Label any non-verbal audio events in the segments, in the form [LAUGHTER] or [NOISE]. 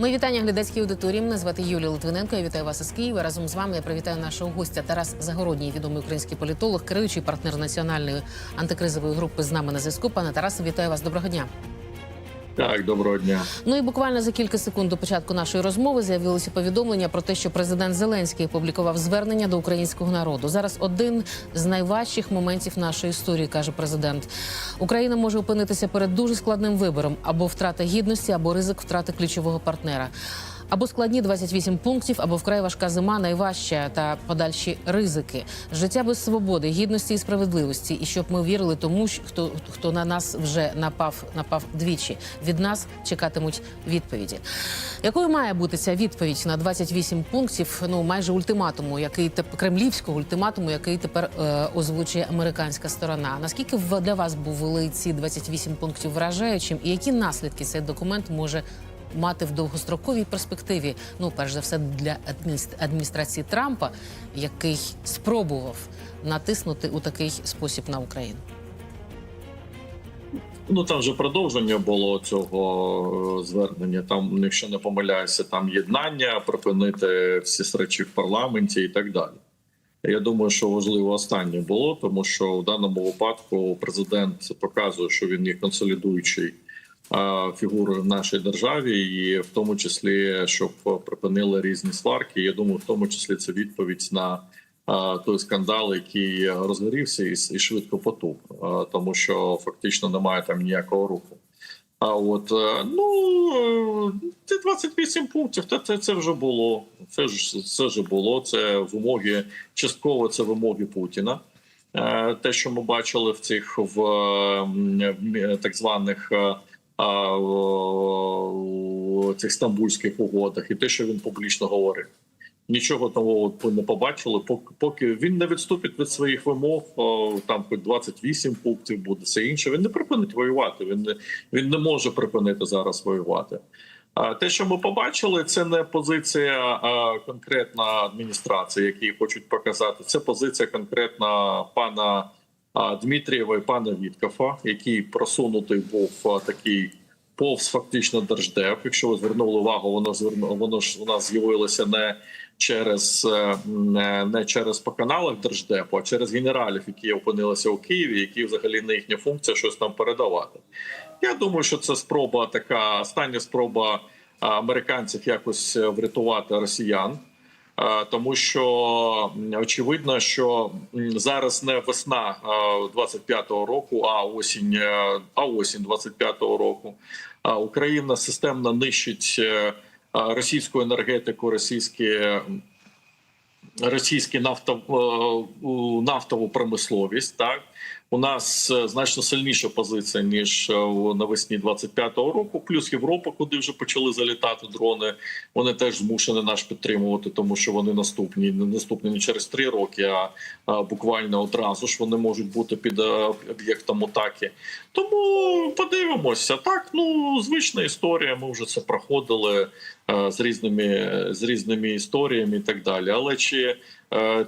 Мої вітання глядацькій аудиторії. Мене звати Юлія Литвиненко. Я вітаю вас із Києва. Разом з вами я привітаю нашого гостя Тарас Загородній, відомий український політолог, керуючий партнер національної антикризової групи з нами на зв'язку. Пане Тарасе, вітаю вас. Доброго дня. Так, доброго дня. Ну і буквально за кілька секунд до початку нашої розмови з'явилося повідомлення про те, що президент Зеленський опублікував звернення до українського народу. Зараз один з найважчих моментів нашої історії, каже президент. Україна може опинитися перед дуже складним вибором або втрата гідності, або ризик втрати ключового партнера. Або складні 28 пунктів, або вкрай важка зима, найважча та подальші ризики. Життя без свободи, гідності і справедливості. І щоб ми вірили тому, хто, хто на нас вже напав, напав двічі. Від нас чекатимуть відповіді. Якою має бути ця відповідь на 28 пунктів? Ну майже ультиматуму, який теп- кремлівського ультиматуму, який тепер е, озвучує американська сторона. Наскільки для вас були ці 28 пунктів вражаючим, і які наслідки цей документ може мати в довгостроковій перспективі? Ну, перш за все, для адміністрації Трампа, який спробував натиснути у такий спосіб на Україну? Ну там вже продовження було цього е, звернення. Там, якщо не помиляюся, там єднання, припинити всі срачі в парламенті і так далі. Я думаю, що важливо останнє було, тому що в даному випадку президент показує, що він є консолідуючий фігурою в нашій державі, і в тому числі, щоб припинили різні сварки. Я думаю, в тому числі це відповідь на той скандал, який розгорівся і, швидко потух, тому що фактично немає там ніякого руху. А от е, ну це 28 пунктів. Та це, це вже було. Це ж це вже було. Це вимоги частково. Це вимоги Путіна. Е, Те, що ми бачили в цих в так званих е, в цих стамбульських угодах, і те, що він публічно говорив. Нічого того не побачили, поки він не відступить від своїх вимог, там хоч 28 пунктів буде все інше. Він не припинить воювати. Він не він не може припинити зараз воювати. А те, що ми побачили, це не позиція конкретна адміністрації, які хочуть показати. Це позиція конкретна пана Дмитрієва і пана Віткафа, який просунутий був такий повз фактично держдеп. Якщо ви звернули увагу, воно звернуло воно ж у нас з'явилося не через е, не, не через по каналах держдепу, а через генералів, які опинилися у Києві, які взагалі не їхня функція щось там передавати. Я думаю, що це спроба така остання спроба американців якось е, врятувати росіян. Е, Тому що очевидно, що зараз не весна е, 25-го року, а осінь, е, а осінь 25-го року. Україна системно нищить е, е, російську енергетику, російські російські нафтов, е, нафтову промисловість. Так у нас е, значно сильніша позиція ніж е, навесні 25-го року. Плюс Європа, куди вже почали залітати дрони. Вони теж змушені нас підтримувати, тому що вони наступні не наступні не через три роки, а, буквально одразу ж вони можуть бути під е, об'єктом атаки. Тому подивимося. Так, ну звична історія. Ми вже це проходили з різними з різними історіями і так далі. Але чи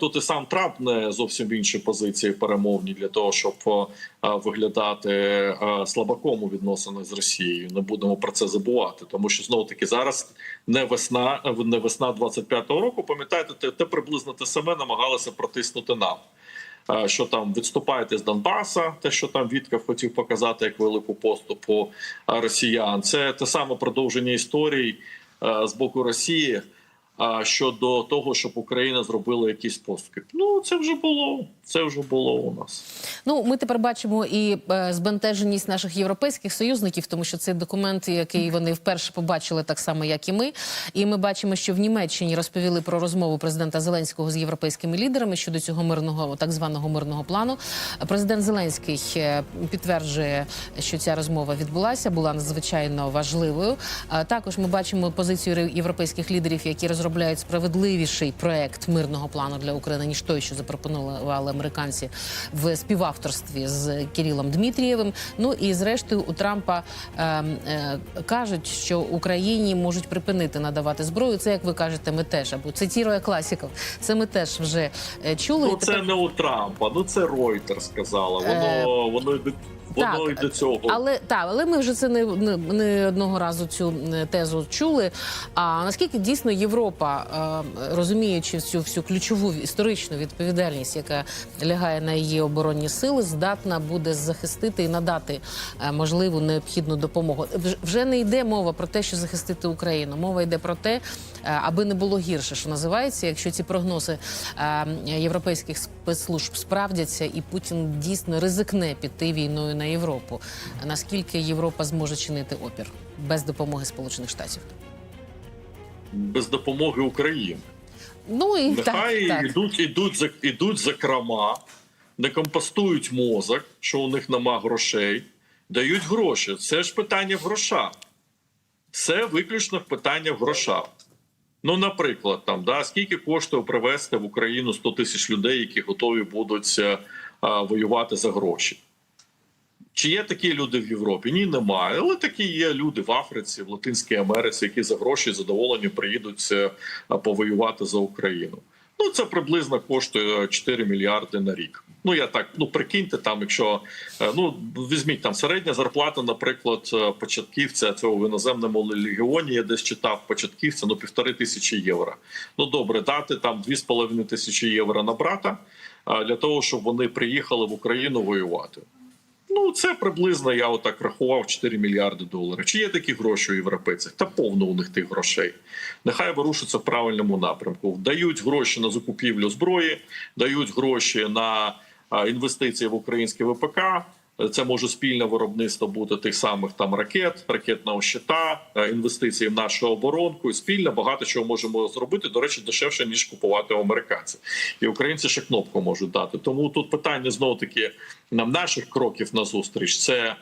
тут і сам Трамп не зовсім в іншій позиції перемовні для того, щоб е, виглядати е, слабаком у відносинах з Росією. Не будемо про це забувати, тому що знову таки зараз не весна, не весна 25-го року. Пам'ятаєте, те, те приблизно те саме намагалися протиснути нам. Е, Що там відступаєте з Донбаса, те, що там Вітков хотів показати як велику поступу е, росіян, це те саме продовження історій е, з боку Росії щодо того, щоб Україна зробила якийсь поступки. Ну це вже було. Це вже було у нас. Ну, ми тепер бачимо і е, збентеженість наших європейських союзників, тому що цей документ, який вони вперше побачили, так само як і ми. І ми бачимо, що в Німеччині розповіли про розмову президента Зеленського з європейськими лідерами щодо цього мирного так званого мирного плану. Президент Зеленський е, підтверджує, що ця розмова відбулася, була надзвичайно важливою. Також ми бачимо позицію європейських лідерів, які розробляють справедливіший проект мирного плану для України ніж той, що запропонували американці в співавторстві з Кирилом Дмитрієвим. Ну і зрештою у Трампа е, е, кажуть, що Україні можуть припинити надавати зброю. Це як ви кажете, ми теж або це тіроя класіків. Це ми теж вже е, чули. Ну це тепер- не у Трампа. Ну це Reuters сказала. Е. Воно воно Так, і до цього. Але так, але ми вже це не, не, не одного разу цю е, тезу чули. А наскільки дійсно Європа, е, розуміючи цю всю ключову історичну відповідальність, яка лягає на її оборонні сили, здатна буде захистити і надати е, можливу необхідну допомогу? Вж- Вже не йде мова про те, що захистити Україну. Мова йде про те, аби не було гірше, що називається, якщо ці прогнози європейських спецслужб справдяться, і Путін дійсно ризикне піти війною на Європу. Наскільки Європа зможе чинити опір без допомоги Сполучених Штатів? без допомоги України. Ну і Нехай так, так. ідуть, ідуть, за, ідуть зокрема, не компостують мозок, що у них нема грошей, дають гроші. Це ж питання в грошах. Це виключно питання в грошах. Ну, наприклад, там да скільки коштує привезти в Україну 100 тисяч людей, які готові будуть е, а, воювати за гроші. Чи є такі люди в Європі? Ні, немає. Але такі є люди в Африці, в Латинській Америці, які за гроші задоволені приїдуть е, повоювати за Україну. Ну це приблизно коштує 4 мільярди на рік. Ну я так ну прикиньте, там, якщо е, ну візьміть там середня зарплата, наприклад, е, початківця цього в іноземному легіоні, я десь читав початківця, ну півтори тисячі євро. Ну добре, дати там 2,5 тисячі євро на брата для того, щоб вони приїхали в Україну воювати. Ну, це приблизно я отак рахував 4 мільярди доларів. Чи є такі гроші у європейців? Та повно у них тих грошей. Нехай вирушиться в правильному напрямку. Дають гроші на закупівлю зброї, дають гроші на інвестиції в українське ВПК. Це може спільне виробництво бути тих самих там ракет, ракетного щита, е, інвестиції в нашу оборонку. І спільне багато чого можемо зробити. До речі, дешевше ніж купувати у американців. І українці ще кнопку можуть дати. Тому тут питання знову таки нам наших кроків на зустріч. Це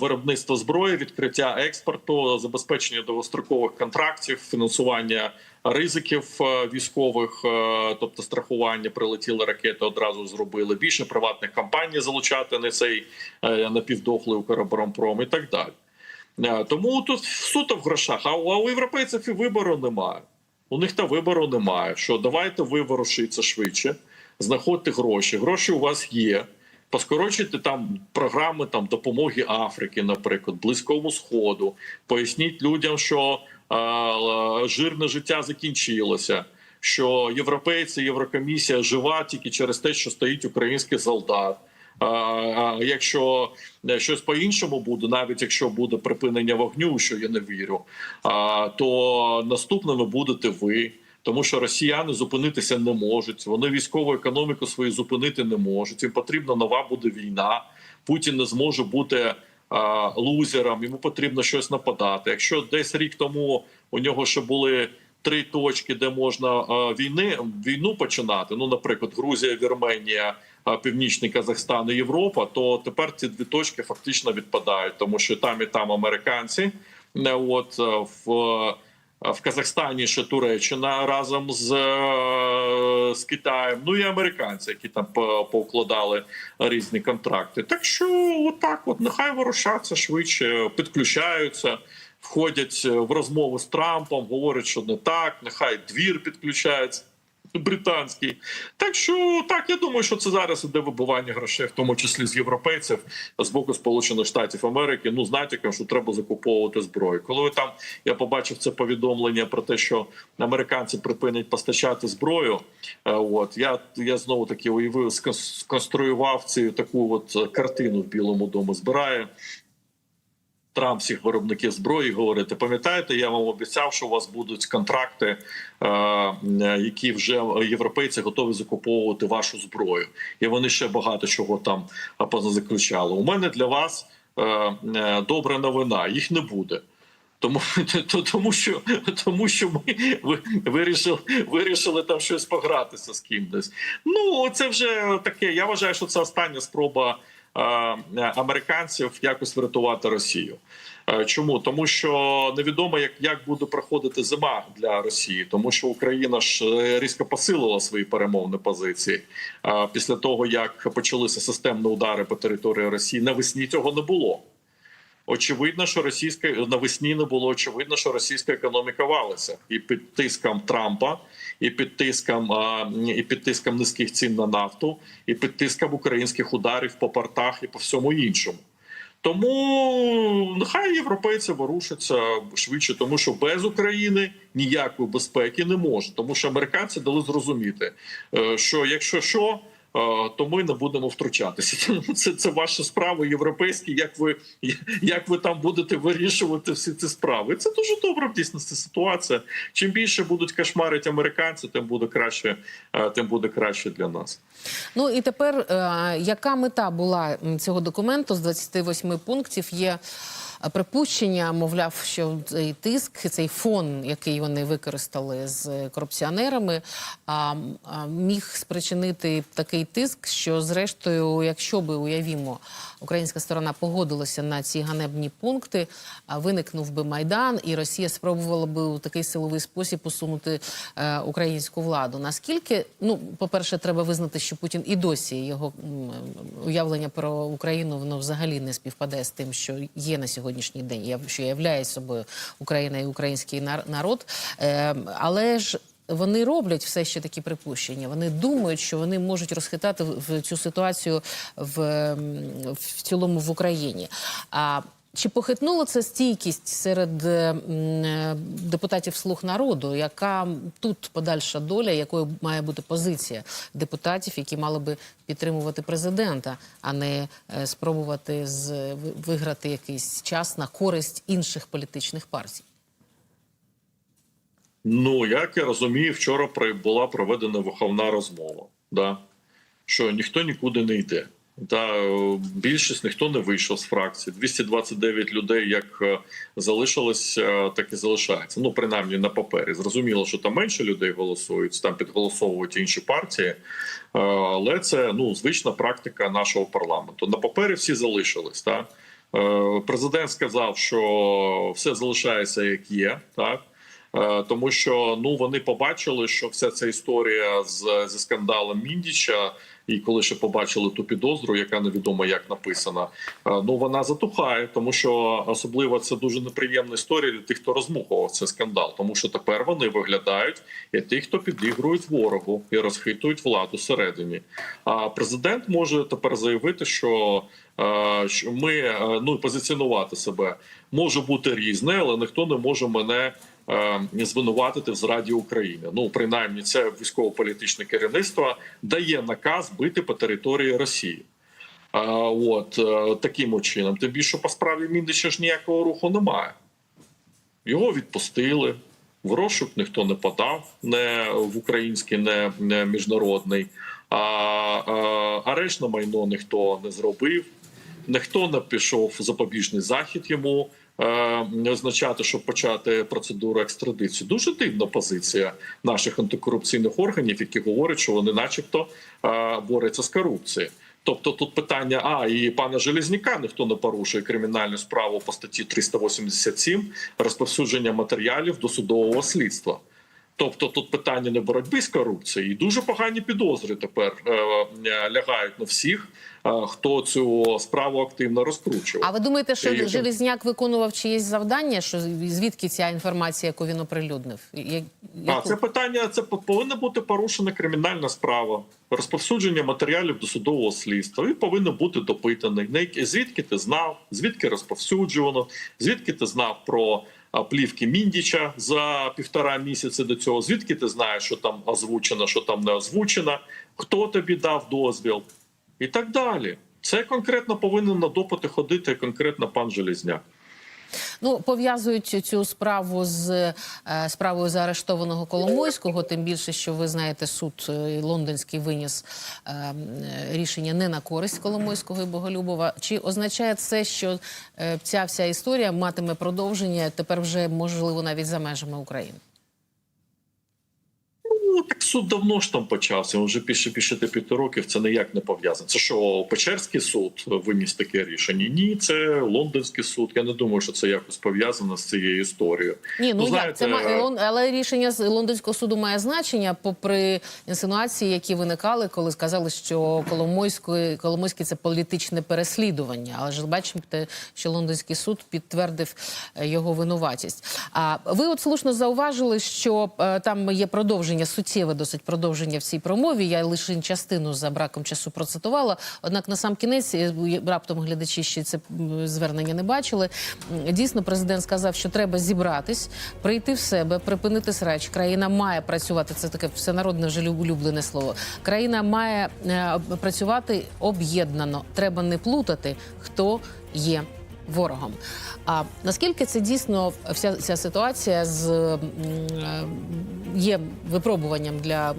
виробництво зброї, відкриття експорту, забезпечення довгострокових контрактів, фінансування ризиків е, військових, е, тобто страхування, прилетіли ракети, одразу зробили більше приватних компаній залучати на цей е, напівдохлий Укроборонпром і так далі. Е, Тому тут суто в грошах. А у європейців і вибору немає. У них та вибору немає. Що давайте ви ворушіться швидше, знаходьте гроші. Гроші у вас є. Поскорочуйте там програми там допомоги Африки, наприклад, Близькому Сходу. Поясніть людям, що е, е, жирне життя закінчилося. Що європейці, Єврокомісія жива тільки через те, що стоїть український солдат. А, а якщо е, щось по-іншому буде, навіть якщо буде припинення вогню, що я не вірю, то наступними будете ви. Тому що росіяни зупинитися не можуть. Вони військову економіку свою зупинити не можуть. Їм потрібна нова буде війна. Путін не зможе бути а, лузером. Йому потрібно щось нападати. Якщо десь рік тому у нього ще були три точки, де можна війни війну починати. Ну, наприклад, Грузія, Вірменія, Північний Казахстан і Європа, то тепер ці дві точки фактично відпадають, тому що там і там американці. Не от в. В Казахстані ще Туреччина разом з, е, з Китаєм, ну і американці, які там по- повкладали різні контракти. Так що, отак, от нехай ворушаться швидше, підключаються, входять в розмову з Трампом, говорять, що не так. Нехай двір підключається. Британський, так що так я думаю, що це зараз іде вибивання грошей, в тому числі з європейців з боку Сполучених Штатів Америки. Ну з натяком, що треба закуповувати зброю. Коли там я побачив це повідомлення про те, що американці припинять постачати зброю. е, От я я знову таки уявив, скон- сконструював цю таку от картину в Білому домі. Збирає Трамп всіх виробників зброї говорити. Пам'ятаєте, я вам обіцяв, що у вас будуть контракти, е, які вже європейці готові закуповувати вашу зброю, і вони ще багато чого там е, позаключали. У мене для вас е, добра новина. Їх не буде. Тому, [LAUGHS] то- тому що тому що ми ви- вирішили, вирішили там щось погратися з кимось. Ну це вже таке. Я вважаю, що це остання спроба американців якось врятувати Росію. Е, Чому тому, що невідомо, як, як буде проходити зима для Росії, тому що Україна ж е, різко посилила свої перемовні позиції Е, після того, як почалися системні удари по території Росії. Навесні цього не було. Очевидно, що російська навесні не було очевидно, що російська економіка валиться і під тиском Трампа, і під тиском і під тиском низьких цін на нафту, і під тиском українських ударів по портах і по всьому іншому. Тому нехай європейці ворушаться швидше, тому що без України ніякої безпеки не може. Тому що американці дали зрозуміти, е, що якщо що. То ми не будемо втручатися. [LAUGHS] Це, це ваша справа європейські. Як ви як ви там будете вирішувати всі ці справи? Це дуже добра в дійсності ситуація. Чим більше будуть кошмарити американці, тим буде краще, е, тим буде краще для нас. Ну і тепер, е, яка мета була цього документу з 28 пунктів? Є припущення, мовляв, що цей тиск, цей фон, який вони використали з корупціонерами, міг спричинити такий тиск, що зрештою, якщо би уявімо, українська сторона погодилася на ці ганебні пункти, виникнув би майдан, і Росія спробувала би у такий силовий спосіб усунути е, українську владу. Наскільки, ну, по-перше, треба визнати, що Путін і досі його уявлення про Україну воно взагалі не співпадає з тим, що є на сьогоднішній день, що являє собою Україна і український нар- народ. Е, але ж. Вони роблять все ще такі припущення. Вони думають, що вони можуть розхитати в цю ситуацію в, в цілому в Україні. А чи похитнуло це стійкість серед е, е, депутатів слуг народу? Яка тут подальша доля, якою має бути позиція депутатів, які мали би підтримувати президента, а не е, спробувати виграти якийсь час на користь інших політичних партій? Ну, як я розумію, вчора була проведена виховна розмова, да? що ніхто нікуди не йде. Та е, більшість ніхто не вийшов з фракції. 229 людей як е, залишилось, е, так і залишається. Ну, принаймні на папері. Зрозуміло, що там менше людей голосують, там підголосовують інші партії. Але це ну звична практика нашого парламенту. На папері всі залишились. Так? Е, Президент сказав, що все залишається як є, так. Тому що ну вони побачили, що вся ця історія з зі скандалом Міндіча, і коли ще побачили ту підозру, яка невідомо як написана, е, ну вона затухає, тому що особливо це дуже неприємна історія для тих, хто розмухував цей скандал, тому що тепер вони виглядають як ті, хто підігрують ворогу і розхитують владу всередині. А президент може тепер заявити, що е, ми е, ну позиціонувати себе може бути різне, але ніхто не може мене звинуватити в зраді України. Ну принаймні, це військово-політичне керівництво дає наказ бити по території Росії. А, от е, таким чином. Тим більше по справі Міндича ж ніякого руху немає. Його відпустили. В розшук ніхто не подав, не в український, не, не міжнародний. А, а арешт на майно ніхто не зробив, ніхто не пішов запобіжний захід йому е, означати, щоб почати процедуру екстрадиції. Дуже дивна позиція наших антикорупційних органів, які говорять, що вони, начебто, е, борються з корупцією. Тобто тут питання: а і пана Железняка ніхто не порушує кримінальну справу по статті 387 розповсюдження матеріалів до судового слідства. Тобто тут питання не боротьби з корупцією, і дуже погані підозри тепер е, е, лягають на всіх, е, хто цю справу активно розкручував. А ви думаєте, що Я- Железняк виконував чиєсь завдання? Що звідки ця інформація, яку він оприлюднив? Я- А це питання. Це повинна бути порушена кримінальна справа, розповсюдження матеріалів до судового слідства. Він повинен бути допитаний. Звідки ти знав, звідки розповсюджувано, звідки ти знав про плівки Міндіча за півтора місяці до цього. Звідки ти знаєш, що там озвучено, що там не озвучено, хто тобі дав дозвіл, і так далі. Це конкретно повинен на допити ходити конкретно пан Железняк. Ну, пов'язують цю справу з е, справою заарештованого Коломойського. Тим більше, що ви знаєте, суд е, лондонський виніс е, рішення не на користь Коломойського і Боголюбова. Чи означає це, що ця вся історія матиме продовження тепер вже можливо навіть за межами України? Ну, так суд давно ж там почався. Вже піше піше п'яти років. Це ніяк не пов'язано. Це що Печерський суд виніс таке рішення? Ні, це лондонський суд. Я не думаю, що це якось пов'язано з цією історією. Ні, ну, Ну, як це знаєте, ма- Лон- але рішення з лондонського суду має значення, попри інсинуації, які виникали, коли сказали, що Коломойський, Коломойський це політичне переслідування. Але ж бачите, що лондонський суд підтвердив е, його винуватість. А ви от слушно зауважили, що е, там є продовження суттєве досить продовження в цій промові. Я лише частину за браком часу процитувала. Однак на сам кінець е, раптом глядачі ще це звернення не бачили. Дійсно, президент сказав, що треба зібратись, прийти в себе, припинити срач. Країна має працювати. Це таке всенародне вже лю- улюблене слово. Країна має е, працювати об'єднано. Треба не плутати, хто є ворогом. А наскільки це дійсно вся ця ситуація з е, є випробуванням для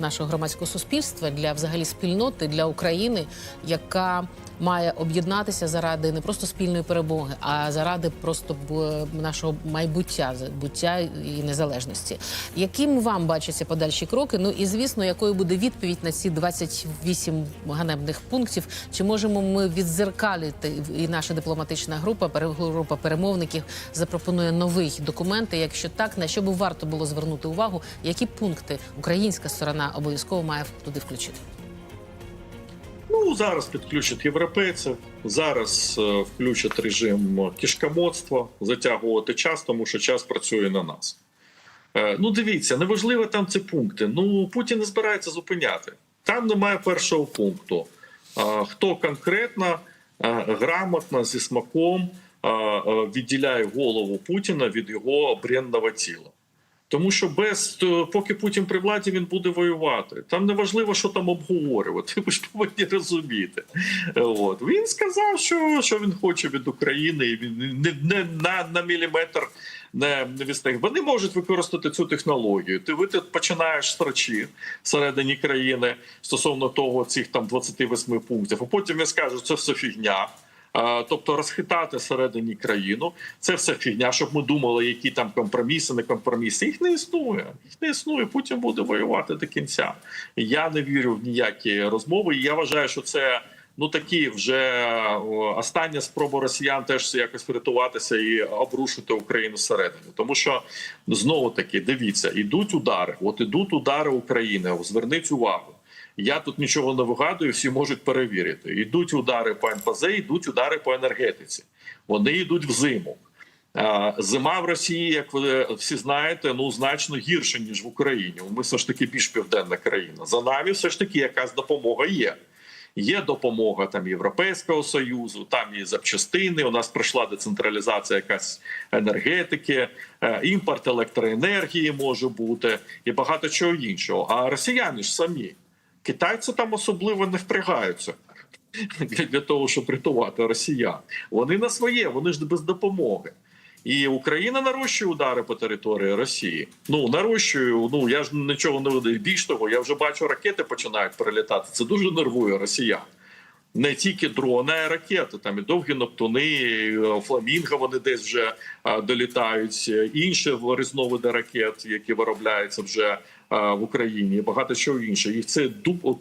нашого громадського суспільства, для взагалі спільноти, для України, яка має об'єднатися заради не просто спільної перемоги, а заради просто нашого майбуття, буття і незалежності. Яким вам бачаться подальші кроки? Ну і звісно, якою буде відповідь на ці 28 ганебних пунктів? Чи можемо ми відзеркалити і наша дипломатична група, група перемовників запропонує новий документ? І Якщо так, на що би варто було звернути увагу? Які пункти українська сторона обов'язково має туди включити? Ну зараз підключать європейців. Зараз е, включать режим кішкомодства, затягувати час, тому що час працює на нас. Е, ну, дивіться, неважливо там ці пункти. Ну Путін не збирається зупиняти. Там немає першого пункту. Е, хто конкретно грамотно зі смаком відділяє голову Путіна від його бренного тіла. Тому що без то, поки Путін при владі він буде воювати. Там не важливо, що там обговорювати. [LAUGHS] Ви ж повинні розуміти. От він сказав, що, що він хоче від України, і він не, не на, на міліметр не, не відстає. Вони можуть використати цю технологію. Ти ви тут починаєш строчі всередині країни стосовно того цих там 28 пунктів. А потім він скаже, що це все фігня. Тобто розхитати всередині країну це все фігня, щоб ми думали, які там компроміси, не компроміси. Їх не існує. Їх не існує. Путін буде воювати до кінця. Я не вірю в ніякі розмови. Я вважаю, що це ну такі вже остання спроба росіян теж якось врятуватися і обрушити Україну зсередини. Тому що знову таки дивіться, ідуть удари. От ідуть удари України. Зверніть увагу. Я тут нічого не вигадую, всі можуть перевірити. Йдуть удари по НПЗ, йдуть удари по енергетиці. Вони йдуть в зиму. Зима в Росії, як ви всі знаєте, ну значно гірше ніж в Україні. Ми все ж таки більш південна країна. За нами все ж таки якась допомога є. Є допомога там Європейського союзу, там є запчастини. У нас пройшла децентралізація якась енергетики, е, імпорт електроенергії може бути і багато чого іншого. А росіяни ж самі китайці там особливо не впрягаються для, того, щоб рятувати росіян. Вони на своє, вони ж без допомоги. І Україна нарощує удари по території Росії. Ну нарощує. Ну я ж нічого не видаю. Більш того, я вже бачу, ракети починають прилітати. Це дуже нервує росіян. Не тільки дрони, а й ракети. Там і довгі Нептуни, і е, фламінго вони десь вже е, долітають. Інші різновиди ракет, які виробляються вже е, в Україні, і багато чого інше. Їх це тупо,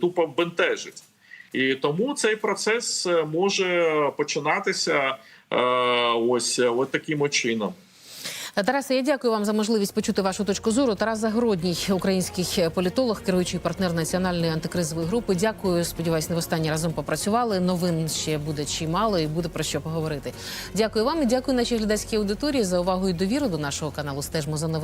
тупо, бентежить. І тому цей процес може починатися ось, ось таким чином. Тарасе, я дякую вам за можливість почути вашу точку зору. Тарас Загородній, український політолог, керуючий партнер національної антикризової групи. Дякую. Сподіваюсь, не в останній разом попрацювали. Новин ще буде чимало і буде про що поговорити. Дякую вам і дякую нашій глядацькій аудиторії за увагу і довіру до нашого каналу. Стежмо за новинами.